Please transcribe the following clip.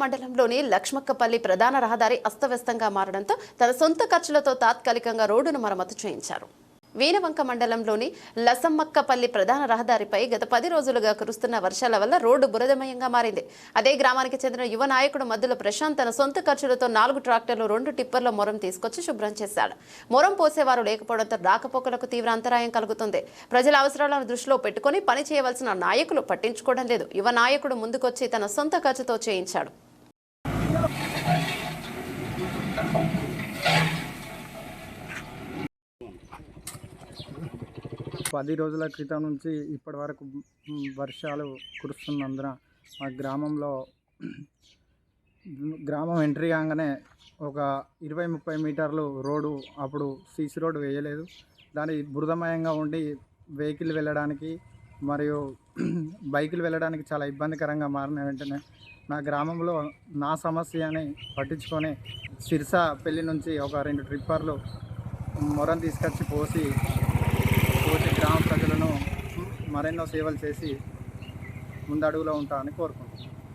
మండలంలోని లక్ష్మక్కపల్లి ప్రధాన రహదారి అస్తవ్యస్తంగా మారడంతో తన సొంత ఖర్చులతో తాత్కాలికంగా రోడ్డును మరమ్మతు చేయించారు. వీనవంక మండలంలోని లసమ్మక్కపల్లి ప్రధాన రహదారిపై గత పది రోజులుగా కురుస్తున్న వర్షాల వల్ల రోడ్డు బురదమయంగా మారింది. అదే గ్రామానికి చెందిన యువ నాయకుడు మధ్యలో ప్రశాంత్ తన సొంత ఖర్చులతో నాలుగు ట్రాక్టర్లు రెండు టిప్పర్ల మొరం తీసుకొచ్చి శుభ్రం చేశాడు. మొరం పోసేవారు లేకపోవడంతో రాకపోకలకు తీవ్ర అంతరాయం కలుగుతుంది. ప్రజల అవసరాలను దృష్టిలో పెట్టుకుని పని చేయవలసిన నాయకులు పట్టించుకోవడం లేదు. యువ నాయకుడు ముందుకొచ్చి తన సొంత ఖర్చుతో చేయించాడు. పది రోజుల క్రితం నుంచి ఇప్పటి వరకు వర్షాలు కురుస్తున్నందున మా గ్రామంలో గ్రామం ఎంట్రీ కాగానే ఒక ఇరవై ముప్పై మీటర్లు రోడ్డు అప్పుడు సీసీ రోడ్డు వేయలేదు. దాని బురదమయంగా ఉండి వెహికల్ వెళ్ళడానికి మరియు బైకులు వెళ్ళడానికి చాలా ఇబ్బందికరంగా మారిన వెంటనే నా గ్రామంలో నా సమస్య అని పట్టించుకొని సిరిసా పెళ్ళి నుంచి ఒక రెండు ట్రిప్పర్లు మొరం తీసుకొచ్చి పోసి పోసి గ్రామ ప్రజలను మరెన్నో సేవలు చేసి ముందడుగులో ఉంటామని కోరుకుంటున్నాను